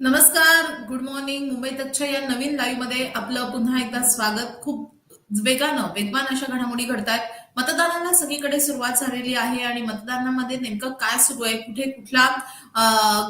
नमस्कार good morning Mumbai तकच्या या नवीन लाईव्हमध्ये आपलं पुन्हा एकदा स्वागत. खूप वेगानं वेगवान अशा घडामोडी घडतात मतदानाला सगळीकडे सुरुवात झालेली आहे आणि मतदानामध्ये नेमकं काय सुरू आहे? कुठे कुठला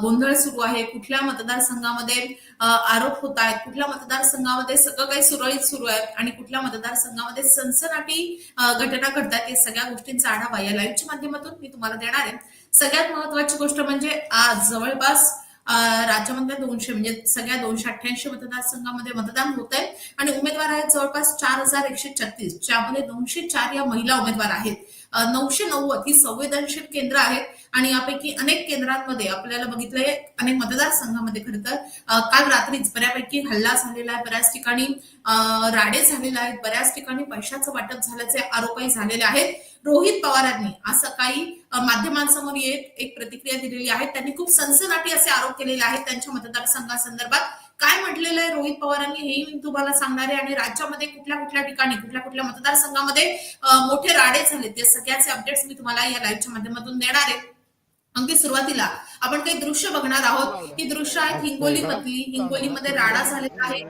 गोंधळ सुरू आहे? कुठल्या मतदारसंघामध्ये आरोप होत आहेत कुठल्या मतदारसंघामध्ये सगळं काही सुरळीत सुरू आहे? आणि कुठल्या मतदारसंघामध्ये सनसनाटी घटना घडतात या सगळ्या गोष्टींचा आढावा या लाईव्हच्या माध्यमातून मी तुम्हाला देणार आहे. सगळ्यात महत्वाची गोष्ट म्हणजे आज जवळपास राज्यामधल्या दोनशे म्हणजे सगळ्या दोनशे अठ्ठ्याऐंशी मतदारसंघामध्ये मतदान होत आहे. आणि उमेदवार आहेत जवळपास चार हजार एकशे छत्तीस ज्यामध्ये दोनशे चार या महिला उमेदवार आहेत. नऊशे नव्वद ही संवेदनशील केंद्र आहेत. आणि यापैकी अनेक केंद्रांमध्ये आपल्याला बघितलंय अनेक मतदारसंघामध्ये खरं तर काल रात्रीच बऱ्यापैकी हल्ला झालेला आहे बऱ्याच ठिकाणी. राडे झालेले आहेत बऱ्याच ठिकाणी पैशाचं वाटप झाल्याचे आरोपही झालेले आहेत. रोहित पवारांनी आज सकाळी माध्यमांसमोर येत एक प्रतिक्रिया दिलेली आहे. त्यांनी खूप सनसनाटी असे आरोप केलेले आहेत त्यांच्या मतदारसंघासंदर्भात. काय म्हटलेलं आहे रोहित पवारांनी हेही मी तुम्हाला सांगणार आहे. आणि राज्यामध्ये कुठल्या कुठल्या ठिकाणी कुठल्या कुठल्या मतदारसंघामध्ये मोठे राडे झाले ते सगळ्याचे अपडेट्स मी तुम्हाला या लाईव्हच्या माध्यमातून देणार आहे. अगदी सुरुवातीला आपण काही दृश्य बघणार आहोत. ही दृश्य आहेत हिंगोली मधली हिंगोलीमध्ये राडा झालेला आहे.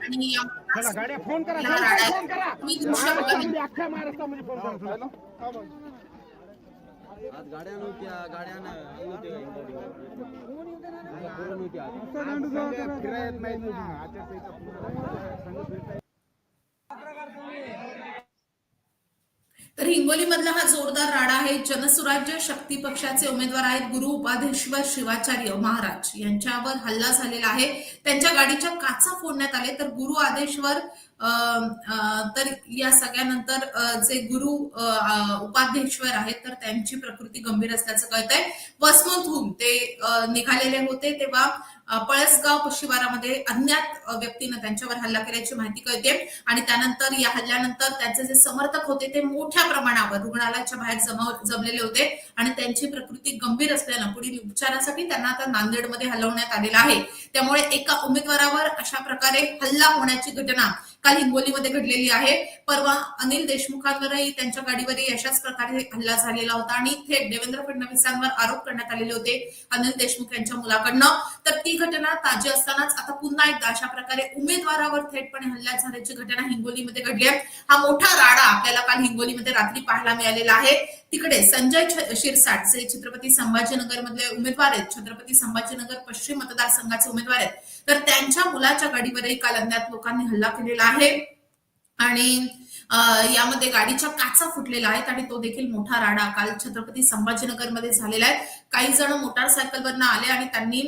आणि गाड्या फोन करा या राड्यात फोन करा मी दृश्य बघा महाराष्ट्रामध्ये अख्ख्या महाराष्ट्रामध्ये फोन करा आज गाड्या नव्हत्या गाड्या नव्हत्या फिरायत नाही आचारसंहिता तर हिंगोलीमधला हा जोरदार राडा आहे. जनसुराज्य शक्ती पक्षाचे उमेदवार आहेत गुरु उपाधीश्वर शिवाचार्य महाराज. यांच्यावर हल्ला झालेला आहे. त्यांच्या गाडीच्या काचा फोडण्यात आले तर गुरु आदेश्वर तर या सगळ्यानंतर जे गुरु उपाध्यक्षवर उपाध्येश्वर आहेत तर त्यांची प्रकृती गंभीर असल्याचं कळत आहे वसमंतहून ते निघालेले होते तेव्हा पळसगाव शिवारामध्ये अज्ञात व्यक्तीनं त्यांच्यावर हल्ला केल्याची माहिती कळते आणि त्यानंतर या हल्ल्यानंतर त्यांचे जे समर्थक होते ते मोठ्या प्रमाणावर रुग्णालयाच्या बाहेर जमा जमलेले होते. आणि त्यांची प्रकृती गंभीर असल्यानं पुढील उपचारासाठी त्यांना आता नांदेडमध्ये हलवण्यात आलेलं आहे. त्यामुळे एका उमेदवारावर अशा प्रकारे हल्ला होण्याची घटना काल हिंगोलीमध्ये घडलेली आहे. परवा अनिल देशमुखांवरही त्यांच्या गाडीवरही अशाच प्रकारे हल्ला झालेला होता आणि थेट देवेंद्र फडणवीसांवर आरोप करण्यात आलेले होते अनिल देशमुख यांच्या मुलाकडनं. तर ती घटना ताजी असतानाच आता पुन्हा एकदा अशा प्रकारे उमेदवारावर थेटपणे हल्ला झाल्याची घटना हिंगोलीमध्ये घडली आहे. हा मोठा राडा आपल्याला काल हिंगोलीमध्ये रात्री पाहायला मिळालेला आहे. तिकडे संजय छ- शिरसाट जे छत्रपती संभाजीनगर मधले उमेदवार आहेत. छत्रपती संभाजीनगर पश्चिम मतदारसंघाचे उमेदवार आहेत. तर त्यांच्या मुलाच्या गाडीवरही काल अज्ञात लोकांनी हल्ला केलेला आहे. आणि यामध्ये गाडीच्या काचा फुटलेल्या आहेत आणि तो देखील मोठा राडा काल छत्रपती संभाजीनगरमध्ये झालेला आहे. काही जण मोटारसायकलवरनं आले आणि त्यांनी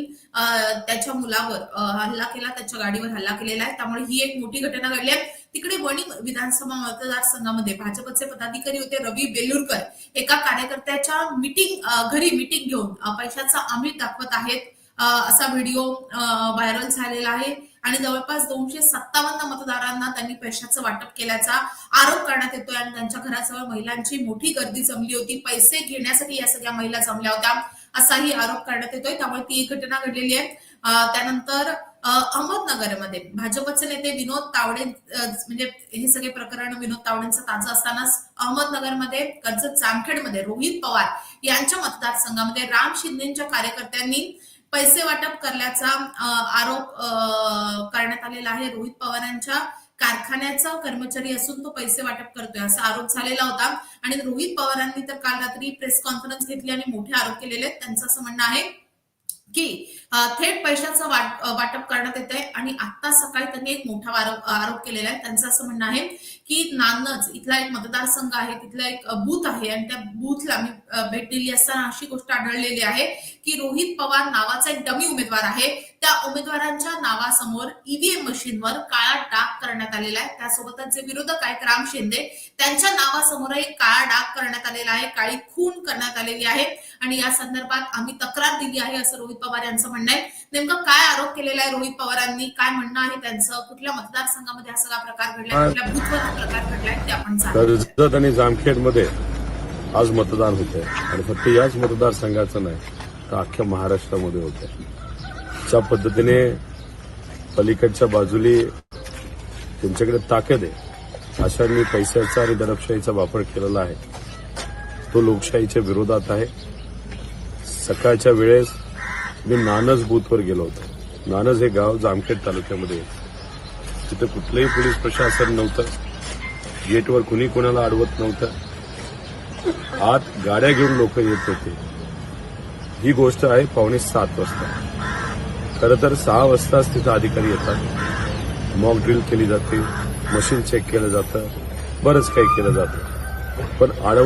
त्याच्या मुलावर हल्ला केला त्याच्या गाडीवर हल्ला केलेला आहे. त्यामुळे ही एक मोठी घटना घडली आहे. तिकडे वणी विधानसभा मतदारसंघामध्ये भाजपचे पदाधिकारी होते रवी बेलुरकर. एका कार्यकर्त्याच्या मिटिंग घरी मिटिंग घेऊन पैशाचा आमिष दाखवत आहेत. असा व्हिडिओ व्हायरल झालेला आहे. आणि जवळपास दोनशे सत्तावन्न मतदारांना त्यांनी पैशाचं वाटप केल्याचा आरोप करण्यात येतोय आणि त्यांच्या घराजवळ महिलांची मोठी गर्दी जमली होती. पैसे घेण्यासाठी या सगळ्या महिला जमल्या होत्या असाही आरोप करण्यात येतोय. त्यामुळे ती घटना घडलेली आहे. त्यानंतर अं, अहमदनगरमध्ये भाजपचे नेते विनोद तावडे म्हणजे हे सगळे प्रकरण विनोद तावडेंचं ताजं असतानाच अहमदनगरमध्ये कर्जत जामखेडमध्ये रोहित पवार यांच्या मतदारसंघामध्ये राम शिंदेच्या कार्यकर्त्यांनी पैसे वाटप करण्याचा आरोप करण्यात आलेला आहे. रोहित पवारांच्या कारखान्याचा कर्मचारी असून तो पैसे वाटप करतोय असा आरोप झालेला होता. आणि रोहित पवारांनी तर काल रात्री प्रेस कॉन्फरन्स घेतली आणि मोठे आरोप केलेले आहेत. त्यांचं असं म्हणणं आहे की थेट पैशाचं वाट वाटप करण्यात येत आहे आणि आता सकाळी त्यांनी एक मोठा आरोप केलेला आहे. त्यांचं असं म्हणणं आहे की नानज इथला एक मतदारसंघ आहे तिथला एक बूथ आहे आणि त्या बूथला मी भेट दिली असताना अशी गोष्ट आढळलेली आहे की रोहित पवार नावाचा एक डमी उमेदवार आहे. त्या उमेदवारांच्या नावासमोर ईव्हीएम मशीनवर काळा डाग करण्यात आलेला आहे. त्यासोबतच जे विरोधक आहेत राम शिंदे. त्यांच्या नावासमोरही काळा डाग करण्यात आलेला आहे काळी खून करण्यात आलेली आहे आणि या संदर्भात आम्ही तक्रार दिली आहे असं रोहित पवार यांचं म्हणणं आहे. नेमकं काय आरोप केलेला आहे रोहित पवारांनी? काय म्हणणं आहे त्यांचं? कुठल्या मतदारसंघामध्ये हा सगळा प्रकार घडलाय कुठल्या बुथवर कर्जत आणि जामखेडमध्ये आज मतदान होत आहे आणि फक्त याच मतदारसंघाचं नाही तर अख्ख्या महाराष्ट्रामध्ये होत आहे ज्या पद्धतीने पलीकडच्या बाजूली त्यांच्याकडे ताकद आहे अशांनी पैशाचा आणि दडपशाहीचा वापर केलेला आहे. तो लोकशाहीच्या विरोधात आहे. सकाळच्या वेळेस मी नानज बूथवर गेलो होतो. नानज हे गाव जामखेड तालुक्यामध्ये तिथे कुठलंही पोलीस प्रशासन नव्हतं. गेटवर कुणी कोणाला अडवत नव्हतं. आत गाड्या घेऊन लोक येत होते. ही गोष्ट आहे पावणे सात वाजता. खरं तर सहा वाजताच तिथं अधिकारी येतात. मॉक ड्रिल केली जाते मशीन चेक केलं जातं बरंच काही केलं जातं. पण आडव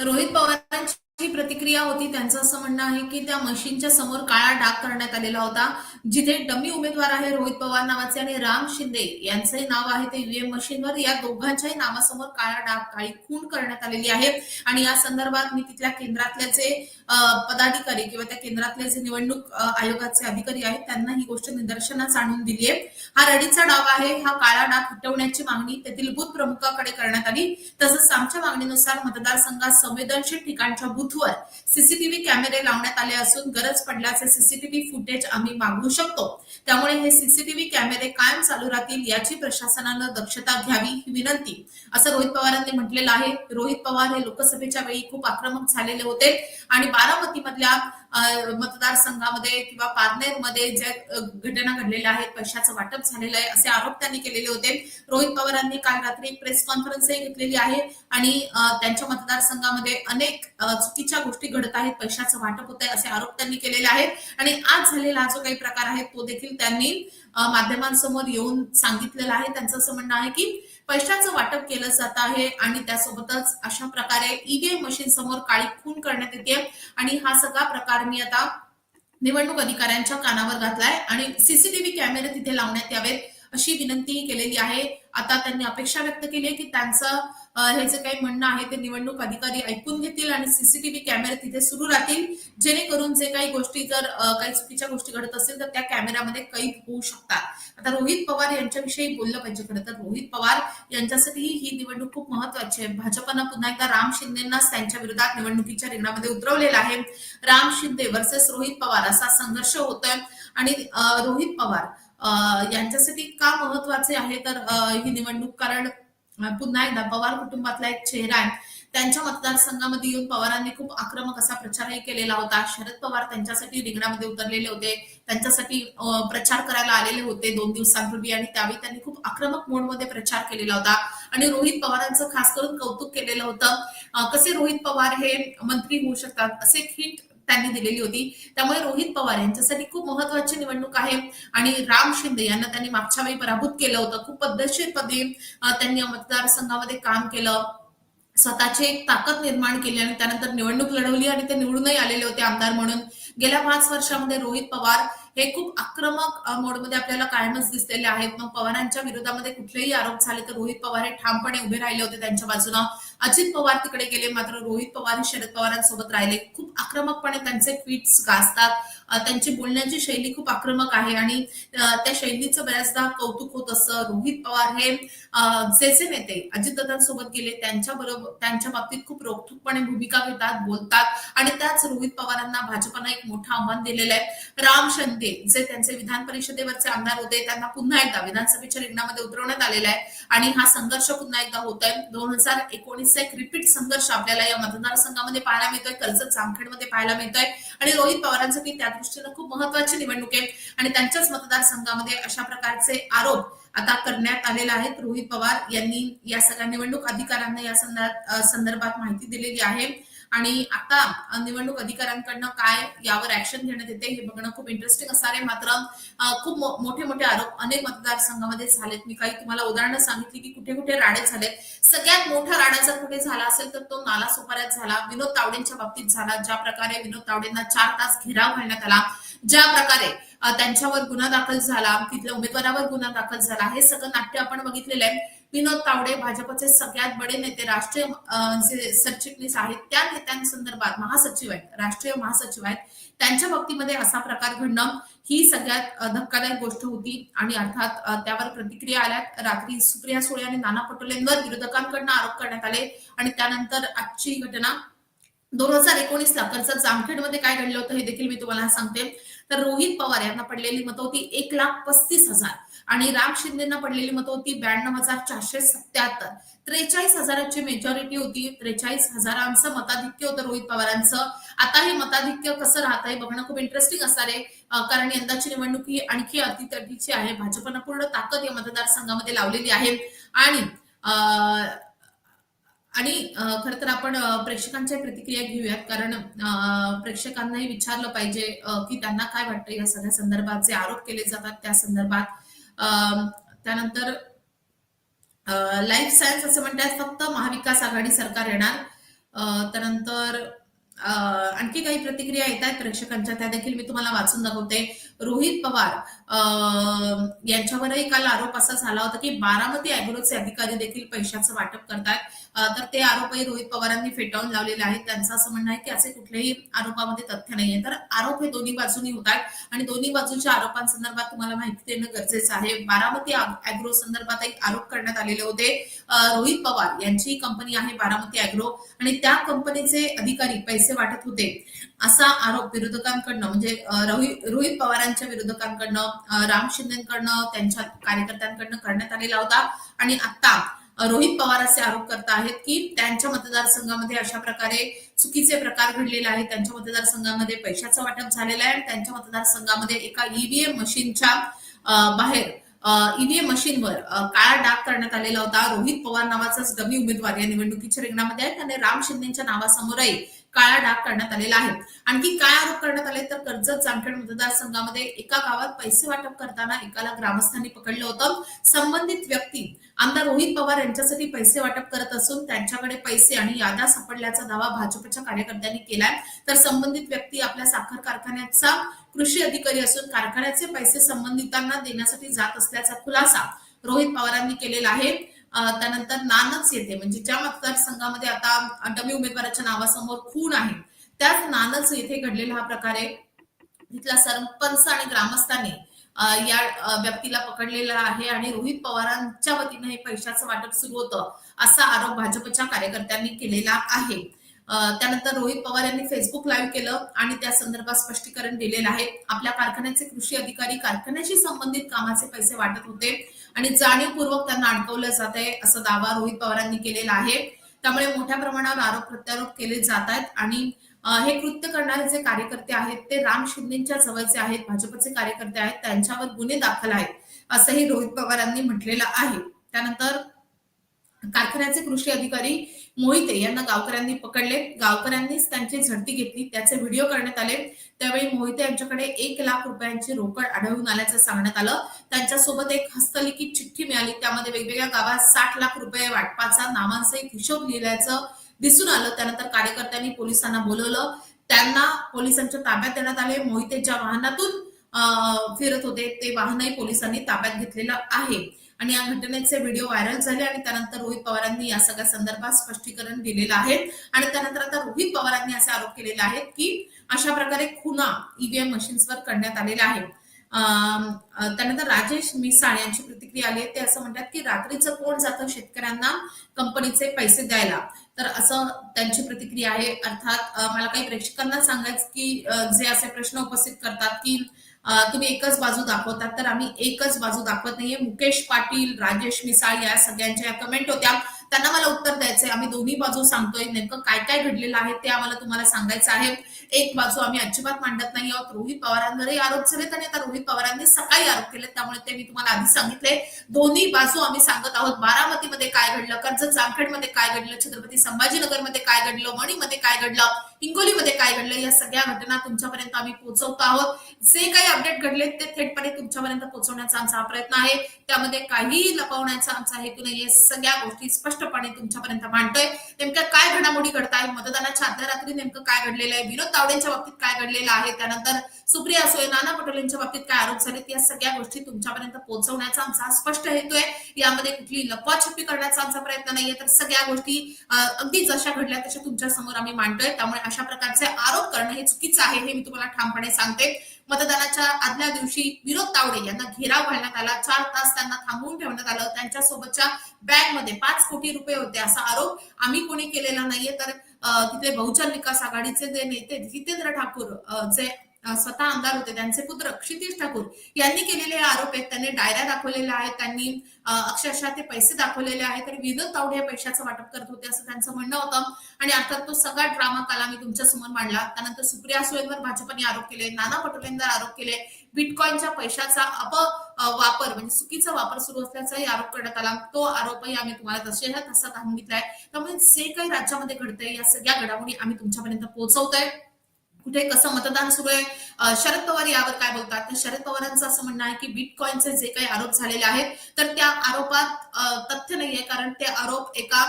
रोहित पवारांची प्रतिक्रिया होती त्यांचं असं म्हणणं आहे की त्या मशीनच्या समोर काळा डाग करण्यात आलेला होता जिथे डमी उमेदवार आहे रोहित पवार नावाचे आणि राम शिंदे यांचंही नाव आहे ते ईव्हीएम मशीनवर. या दोघांच्याही नावासमोर काळा डाग काळी खून करण्यात आलेली आहे. आणि या संदर्भात मी तिथल्या केंद्रातले जे पदाधिकारी किंवा त्या केंद्रातले जे निवडणूक आयोगाचे अधिकारी आहेत त्यांना ही गोष्ट निदर्शनास आणून दिली आहे. हा रडीचा डाव आहे हा काळा डाग हटवण्याची मागणी तेथील बूथ प्रमुखाकडे करण्यात आली. तसंच आमच्या मागणीनुसार मतदारसंघात संवेदनशील ठिकाणच्या बूथवर सीसीटीव्ही कॅमेरे लावण्यात आले असून गरज पडल्याचे सीसीटीव्ही फुटेज आम्ही मागवू शकतो. त्यामुळे हे सीसीटीव्ही कॅमेरे कायम चालू राहतील याची प्रशासनानं दक्षता घ्यावी ही विनंती. असं रोहित पवारांनी म्हटलेलं आहे. रोहित पवार हे लोकसभेच्या वेळी खूप आक्रमक झालेले होते आणि बारामतीमधल्या मतदारसंघामध्ये किंवा पारनेरमध्ये ज्या घटना घडलेल्या आहेत पैशाचं वाटप झालेलं आहे असे आरोप त्यांनी केलेले होते. रोहित पवारांनी काल रात्री एक प्रेस कॉन्फरन्सही घेतलेली आहे आणि त्यांच्या मतदारसंघामध्ये अनेक चुकी चुकीच्या गोष्टी घडत आहेत पैशाचं वाटप होत आहे असे आरोप त्यांनी केलेले आहेत. आणि आज झालेला जो काही प्रकार आहे तो देखील त्यांनी माध्यमांसमोर येऊन सांगितलेला आहे. त्यांचं असं म्हणणं आहे की पैशाचं वाटप केलं जात आहे आणि त्यासोबतच अशा प्रकारे ईव्हीएम मशीन समोर काळी खून करण्यात येते. आणि हा सगळा प्रकार मी आता निवडणूक अधिकाऱ्यांच्या कानावर घातलाय. आणि सीसीटीव्ही कॅमेरे तिथे लावण्यात यावेत. अशी विनंतीही केलेली आहे. आता त्यांनी अपेक्षा व्यक्त केली आहे की त्यांचं हे जे काही म्हणणं आहे ते निवडणूक अधिकारी ऐकून घेतील आणि सीसीटीव्ही कॅमेरे तिथे सुरू राहतील. जेणेकरून जे काही गोष्टी जर काही चुकीच्या गोष्टी घडत असतील तर त्या कॅमेऱ्यामध्ये कैद होऊ शकतात. आता रोहित पवार यांच्याविषयी बोललं पाहिजे खरं तर. रोहित पवार यांच्यासाठीही ही निवडणूक खूप महत्वाची आहे. भाजपनं पुन्हा एकदा राम शिंदेनाच त्यांच्या विरोधात निवडणुकीच्या रिंगणामध्ये उतरवलेलं आहे. राम शिंदे वर्सेस रोहित पवार असा संघर्ष होतोय. आणि रोहित पवार यांच्यासाठी का महत्त्वाचे आहे तर ही निवडणूक कारण पुन्हा एकदा पवार कुटुंबातला एक चेहरा आहे. त्यांच्या मतदारसंघामध्ये येऊन पवारांनी खूप आक्रमक असा प्रचारही केलेला होता. शरद पवार त्यांच्यासाठी रिंगणामध्ये उतरलेले होते. त्यांच्यासाठी प्रचार करायला आलेले होते दोन दिवसांपूर्वी आणि त्यावेळी त्यांनी खूप आक्रमक मोडमध्ये प्रचार केलेला होता. आणि रोहित पवारांचं खास करून कौतुक केलेलं होतं. कसे रोहित पवार हे मंत्री होऊ शकतात? असे हिट हिंट त्यांनी दिलेली होती. त्यामुळे रोहित पवार यांच्यासाठी खूप महत्वाची निवडणूक आहे. आणि राम शिंदे यांना त्यांनी मागच्या वेळी पराभूत केलं होतं. खूप पद्धतशीरपणे त्यांनी मतदारसंघामध्ये काम केलं. स्वतःची एक ताकद निर्माण केली आणि त्यानंतर निवडणूक लढवली आणि ते निवडूनही आलेले होते आमदार म्हणून. गेल्या पाच वर्षामध्ये रोहित पवार हे खूप आक्रमक मोडमध्ये आपल्याला कायमच दिसलेले आहेत. मग पवारांच्या विरोधामध्ये कुठलेही आरोप झाले तर रोहित पवार हे ठामपणे उभे राहिले होते त्यांच्या बाजूनं. अजित पवार तिकडे गेले मात्र रोहित पवार हे शरद पवारांसोबत राहिले. खूप आक्रमकपणे त्यांचे ट्विट्स गाजतात. त्यांची बोलण्याची शैली खूप आक्रमक आहे आणि त्या शैलीचं बऱ्याचदा कौतुक होत असतं. रोहित पवार हे जे जे नेते अजितदादांसोबत गेले त्यांच्या बरोबर त्यांच्या बाबतीत खूप रोखठोकपणे भूमिका घेतात बोलतात आणि त्याच रोहित पवारांना भाजपनं एक मोठं आव्हान दिलेलं आहे. राम शिंदे जे त्यांचे विधान परिषदेवरचे आमदार होते त्यांना पुन्हा एकदा विधानसभेच्या रिंगणामध्ये उतरवण्यात आलेला आहे. आणि हा संघर्ष पुन्हा एकदा होत आहे दोन हजार एकोणीस एकोणीसचा एक रिपीट संघर्ष आपल्याला या मतदारसंघामध्ये पाहायला मिळतोय. कर्जत जामखेडमध्ये पाहायला मिळतोय. आणि रोहित पवारांसाठी त्या दृष्टीनं खूप महत्वाची निवडणूक आहे. आणि त्यांच्याच मतदारसंघामध्ये अशा प्रकारचे आरोप आता करण्यात आलेले आहेत. रोहित पवार यांनी या सगळ्या निवडणूक अधिकाऱ्यांना या संदर्भात माहिती दिलेली आहे. आणि आता निवडणूक अधिकाऱ्यांकडनं काय यावर ऍक्शन घेण्यात येते हे बघणं खूप इंटरेस्टिंग असणार आहे. मात्र खूप मोठे मोठे आरोप अनेक मतदारसंघामध्ये झालेत. मी काही तुम्हाला उदाहरणं सांगितली की कुठे कुठे राडे झालेत. सगळ्यात मोठा राडा जर कुठे झाला असेल तर तो नाला सोपाऱ्यात झाला विनोद तावडेंच्या बाबतीत झाला ज्या प्रकारे विनोद तावडेंना चार तास घेराव घालण्यात आला ज्या प्रकारे त्यांच्यावर गुन्हा दाखल झाला तिथल्या उमेदवारावर गुन्हा दाखल झाला हे सगळं नाट्य आपण बघितलेलं आहे. विनोद तावडे भाजपचे सगळ्यात बडे नेते राष्ट्रीय जे सरचिटणीस आहेत त्या नेत्यांसंदर्भात महासचिव आहेत राष्ट्रीय महासचिव आहेत. त्यांच्या बाबतीमध्ये असा प्रकार घडणं ही सगळ्यात धक्कादायक गोष्ट होती आणि अर्थात त्यावर प्रतिक्रिया आल्यात. रात्री सुप्रिया सुळे आणि नाना पटोलेंवर विरोधकांकडनं आरोप करण्यात आले आणि त्यानंतर आजची घटना दोन हजार एकोणीसला कर्जत जामखेडमध्ये काय घडलं होतं हे देखील मी तुम्हाला सांगते. तर रोहित पवार यांना पडलेली मतं होती एक लाख पस्तीस हजार आणि राम शिंदेना पडलेली मतं होती ब्याण्णव हजार चारशे सत्याहत्तर. त्रेचाळीस हजाराची मेजॉरिटी होती. त्रेचाळीस हजारांचं मताधिक्य होतं रोहित पवारांचं. आता हे मताधिक्य कसं राहत आहे बघणं खूप इंटरेस्टिंग असणार आहे. कारण यंदाची निवडणूक ही आणखी अतितटीची आहे. भाजपनं पूर्ण ताकद या मतदारसंघामध्ये लावलेली आहे. आणि आणि खर खरं तर आपण प्रेक्षकांच्या प्रतिक्रिया घेऊयात. कारण प्रेक्षकांनाही विचारलं पाहिजे की त्यांना काय वाटतं? या सगळ्या संदर्भात जे आरोप केले जातात त्या संदर्भात त्यानंतर लाईफ सायन्स असं म्हणतात फक्त महाविकास आघाडी सरकार येणार. त्यानंतर आणखी काही प्रतिक्रिया येत आहेत प्रेक्षकांच्या. त्या देखील मी तुम्हाला वाचून दाखवते. रोहित पवार यांच्यावरही काल आरोप असा झाला होता की बारामती अॅग्रोचे अधिकारी देखील पैशाचं वाटप करतात तर ते आरोपही रोहित पवारांनी फेटाळून लावलेले आहेत. त्यांचं असं म्हणणं आहे की असे कुठल्याही आरोपामध्ये तथ्य नाहीये. तर आरोप हे दोन्ही बाजूनी होत आणि दोन्ही बाजूच्या आरोपांसंदर्भात तुम्हाला माहिती देणं गरजेचं आहे. बारामती अॅग्रो संदर्भात एक आरोप करण्यात आलेले होते. रोहित पवार यांची कंपनी आहे बारामती अॅग्रो आणि त्या कंपनीचे अधिकारी पैसे वाटत होते. असा आरोप विरोधकांकडनं म्हणजे रोहित पवारांच्या विरोधकांकडनं राम शिंदेकडनं त्यांच्या कार्यकर्त्यांकडनं करण्यात आलेला होता. आणि आता रोहित पवार असे आरोप करत आहेत की त्यांच्या मतदारसंघामध्ये अशा प्रकारे चुकीचे प्रकार घडलेले आहेत. त्यांच्या मतदारसंघामध्ये पैशाचं वाटप झालेलं आहे आणि त्यांच्या मतदारसंघामध्ये एका ईव्हीएम मशीनच्या बाहेर ईव्हीएम मशीनवर काळा डाग करण्यात आलेला होता. रोहित पवार नावाचाच डमी उमेदवार या निवडणुकीच्या रिंगणामध्ये आहे आणि राम शिंदेच्या नावासमोरही काळा डाग करण्यात आलेला आहे. आणखी काय आरोप करण्यात आले तर कर्जत जामखेड मतदारसंघामध्ये एका गावात पैसे वाटप करताना एकाला ग्रामस्थांनी पकडलं होतं. संबंधित व्यक्ती आमदार रोहित पवार यांच्यासाठी पैसे वाटप करत असून त्यांच्याकडे पैसे आणि यादा सापडल्याचा दावा भाजपच्या कार्यकर्त्यांनी केलाय. तर संबंधित व्यक्ती आपल्या साखर कारखान्याचा कृषी अधिकारी असून कारखान्याचे पैसे संबंधितांना देण्यासाठी जात असल्याचा खुलासा रोहित पवारांनी केलेला आहे. त्यानंतर नानच येते म्हणजे ज्या मतदारसंघामध्ये आता डमी उमेदवाराच्या नावासमोर खून आहे त्याच नानच येथे घडलेला हा प्रकार आहे. तिथला सरपंच आणि ग्रामस्थांनी या व्यक्तीला पकडलेला आहे आणि रोहित पवारांच्या वतीनं हे पैशाचं वाटप सुरू होतं असा आरोप भाजपच्या कार्यकर्त्यांनी केलेला आहे. त्यानंतर रोहित पवार यांनी फेसबुक लाईव्ह केलं आणि त्या संदर्भात स्पष्टीकरण दिलेलं आहे. आपल्या कारखान्याचे कृषी अधिकारी कारखान्याशी संबंधित कामाचे पैसे वाटत होते आणि जाणीवपूर्वक त्यांना अडकवलं जात आहे असा दावा रोहित पवारांनी केलेला आहे. त्यामुळे मोठ्या प्रमाणावर आरोप प्रत्यारोप केले जात आहेत आणि हे कृत्य करणारे जे कार्यकर्ते आहेत ते राम शिंदेच्या जवळचे आहेत भाजपचे कार्यकर्ते आहेत त्यांच्यावर गुन्हे दाखल आहेत असंही रोहित पवारांनी म्हटलेलं आहे. त्यानंतर कारखान्याचे कृषी अधिकारी मोहिते यांना गावकऱ्यांनी पकडले. गावकऱ्यांनीच त्यांची झडती घेतली. त्याचे व्हिडिओ करण्यात आले. त्यावेळी मोहिते यांच्याकडे एक लाख रुपयांची रोकड आढळून आल्याचं सांगण्यात आलं. त्यांच्यासोबत एक हस्तलिखित चिठ्ठी मिळाली. त्यामध्ये वेगवेगळ्या गावात साठ लाख रुपये वाटपाचा नामांसहित हिशोब लिहिल्याचं दिसून आलं. त्यानंतर कार्यकर्त्यांनी पोलिसांना बोलवलं. त्यांना पोलिसांच्या ताब्यात देण्यात आले. मोहिते ज्या वाहनातून अं, फिरत होते. ते वाहनही पोलिसांनी ताब्यात घेतलेलं आहे. आणि या घटनेचे व्हिडिओ व्हायरल झाले आणि त्यानंतर रोहित पवारांनी या सगळ्या संदर्भात स्पष्टीकरण दिलेलं आहे. आणि त्यानंतर आता रोहित पवारांनी असे आरोप केलेले आहेत की अशा प्रकारे खुना ईव्हीएम मशीन्सवर करण्यात आलेला आहे. त्यानंतर राजेश मिसाळ यांची प्रतिक्रिया आली आहे. ते असं म्हणतात की रात्रीचं कोण जातं शेतकऱ्यांना कंपनीचे पैसे द्यायला? तर असं त्यांची प्रतिक्रिया आहे. अर्थात मला काही प्रेक्षकांना सांगायचं की जे असे प्रश्न उपस्थित करतात की तुम्ही एकच बाजू दाखवतात तर आम्ही एकच बाजू दाखवत नाहीये. मुकेश पाटील राजेश मिसाळ या सगळ्यांच्या या कमेंट होत्या. त्यांना मला उत्तर द्यायचंय. आम्ही दोन्ही बाजू सांगतोय. नेमकं काय काय घडलेलं आहे ते आम्हाला तुम्हाला सांगायचं आहे. एक बाजू आम्ही अजिबात मांडत नाही आहोत. रोहित पवारांवरही आरोप झालेत आणि आता रोहित पवारांनी सकाळी आरोप केले. त्यामुळे ते मी तुम्हाला आधी सांगितले. दोन्ही बाजू आम्ही सांगत आहोत. बारामतीमध्ये काय घडलं? कर्जत जामखेडमध्ये काय घडलं? छत्रपती संभाजीनगरमध्ये काय घडलं? मणीमध्ये काय घडलं? हिंगोलीमध्ये काय घडलं? या सगळ्या घटना तुमच्यापर्यंत आम्ही पोहोचवतो आहोत. जे काही अपडेट घडले ते थेटपणे तुमच्यापर्यंत पोहोचवण्याचा आमचा हा प्रयत्न आहे. त्यामध्ये काहीही लपवण्याचा आमचा हेतू नाहीये. सगळ्या गोष्टी स्पष्ट स्पष्टपणे तुमच्यापर्यंत मांडतोय. नेमक्या काय घडामोडी घडताय मतदानाच्या आदल्या रात्री नेमकं काय घडलेलं आहे? विनोद तावडेंच्या बाबतीत काय घडलेलं आहे? त्यानंतर सुप्रिया असोय नाना पटोलेंच्या बाबतीत काय आरोप झालेत? या सगळ्या गोष्टी तुमच्यापर्यंत पोहोचवण्याचा आमचा स्पष्ट हेतू आहे. यामध्ये कुठली लपवाछपी करण्याचा आमचा प्रयत्न नाहीये. तर सगळ्या गोष्टी अगदी जशा घडल्या तशा तुमच्यासमोर आम्ही मांडतोय. त्यामुळे अशा प्रकारचे आरोप करणं हे चुकीचं आहे हे मी तुम्हाला ठामपणे सांगते. मतदानाच्या आदल्या दिवशी विनोद तावडे यांना घेराव घालण्यात आला. चार तास त्यांना थांबवून ठेवण्यात आलं. त्यांच्या सोबतच्या बॅगमध्ये पाच कोटी रुपये होते असा आरोप आम्ही कोणी केलेला नाहीये. तर तिथे बहुजन विकास आघाडीचे जे नेते जितेंद्र ठाकूर जे स्वतः आमदार होते. त्यांचे पुत्र क्षितिश ठाकूर यांनी केलेले हे आरोप आहेत. त्यांनी डायऱ्या दाखवलेल्या आहेत. त्यांनी अक्षरशः ते पैसे दाखवलेले आहेत तर विनोद तावडे या पैशाचं वाटप करत होते असं त्यांचं म्हणणं होतं. आणि अर्थात तो सगळा ड्रामा काल आम्ही तुमच्यासमोर मांडला. त्यानंतर सुप्रिया सुळेंवर भाजपने आरोप केले. नाना पटोलेंवर आरोप केले. बिटकॉईनच्या पैशाचा अप वापर म्हणजे चुकीचा वापर सुरू असल्याचाही आरोप करण्यात आला. तो आरोपही आम्ही तुम्हाला तसे तसा सांगितलाय त्यामुळे जे काही राज्यामध्ये घडतंय या सगळ्या घडामोडी आम्ही तुमच्यापर्यंत पोहोचवतोय. कुठे कसं मतदान सुरू आहे? शरद पवार यावर काय बोलतात? तर शरद पवारांचं असं म्हणणं आहे की बिटकॉईनचे जे काही आरोप झालेले आहेत तर त्या आरोपात तथ्य नाहीये कारण ते आरोप एका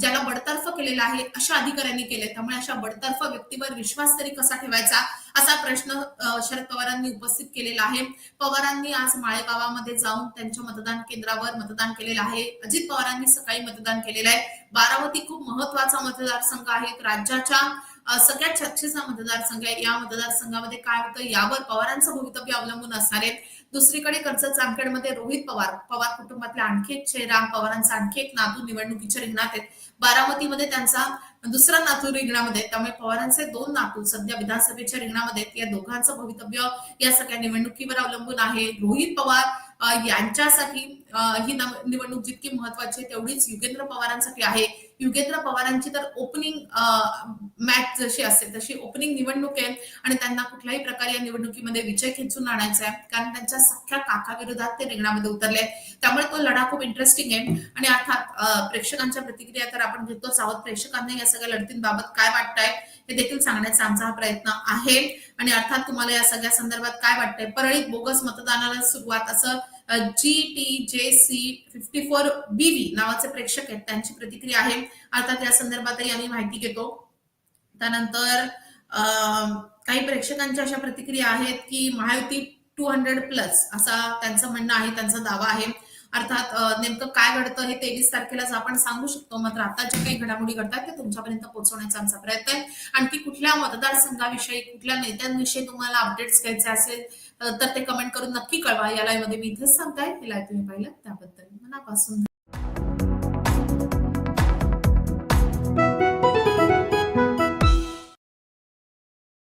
ज्याला बडतर्फ केलेला आहे अशा अधिकाऱ्यांनी केले त्यामुळे अशा बडतर्फ व्यक्तीवर विश्वास तरी कसा ठेवायचा? असा प्रश्न शरद पवारांनी उपस्थित केलेला आहे. पवारांनी आज माळेगावामध्ये जाऊन त्यांच्या मतदान केंद्रावर मतदान केलेलं आहे. अजित पवारांनी सकाळी मतदान केलेलं आहे. बारामती खूप महत्त्वाचा मतदारसंघ आहे. राज्याच्या सगळ्यात चर्चेचा मतदारसंघ आहे. या मतदारसंघामध्ये काय होतं? यावर पवारांचं भवितव्य अवलंबून असणार आहे. दुसरीकडे कर्जत जामखेडमध्ये रोहित पवार. पवार कुटुंबातला आणखी एक चेहरा पवारांचा आणखी एक नातू निवडणुकीच्या रिंगणात आहेत. बारामतीमध्ये त्यांचा दुसरा नातू रिंगणामध्ये त्यामुळे पवारांचे दोन नातू सध्या विधानसभेच्या रिंगणामध्ये आहेत. या दोघांचं भवितव्य या सगळ्या निवडणुकीवर अवलंबून आहे. रोहित पवार यांच्यासाठी ही निवडणूक जितकी महत्वाची आहे तेवढीच युगेंद्र पवारांसाठी आहे. युगेंद्र पवारांची तर ओपनिंग मॅच जशी असेल तशी ओपनिंग निवडणूक आहे. आणि त्यांना कुठल्याही प्रकारे या निवडणुकीमध्ये विजय खेचून आणायचा आहे. कारण त्यांच्या सख्या काकाविरोधात ते रिंगणामध्ये उतरले त्यामुळे तो लढा खूप इंटरेस्टिंग आहे. आणि अर्थात प्रेक्षकांच्या प्रतिक्रिया तर आपण घेतोच आहोत. प्रेक्षकांना या सगळ्या लढतींबाबत काय वाटतंय हे देखील सांगण्याचा आमचा हा प्रयत्न आहे. आणि अर्थात तुम्हाला या सगळ्या संदर्भात काय वाटतंय? परळीत बोगस मतदानाला सुरुवात असं G T J C fifty four B V नावाचे प्रेक्षक आहेत. त्यांची प्रतिक्रिया आहे. अर्थात या संदर्भातही आम्ही माहिती घेतो. त्यानंतर काही प्रेक्षकांच्या अशा प्रतिक्रिया आहेत की महायुती टू हंड्रेड प्लस असा त्यांचं म्हणणं आहे त्यांचा दावा आहे. अर्थात नेमकं काय घडतं हे तेवीस तारखेलाच आपण सांगू शकतो. मात्र आता जे काही घडामोडी घडतात ते तुमच्यापर्यंत पोहोचवण्याचा आमचा प्रयत्न आहे. आणखी कुठल्या मतदारसंघाविषयी कुठल्या नेत्यांविषयी तुम्हाला अपडेट्स घ्यायचे असेल तर ते कमेंट करून नक्की कळवा. या लाईव्हमध्ये मी इथेच सांगताय हे लाईव्ह तुम्ही पाहिलं त्याबद्दल मनापासून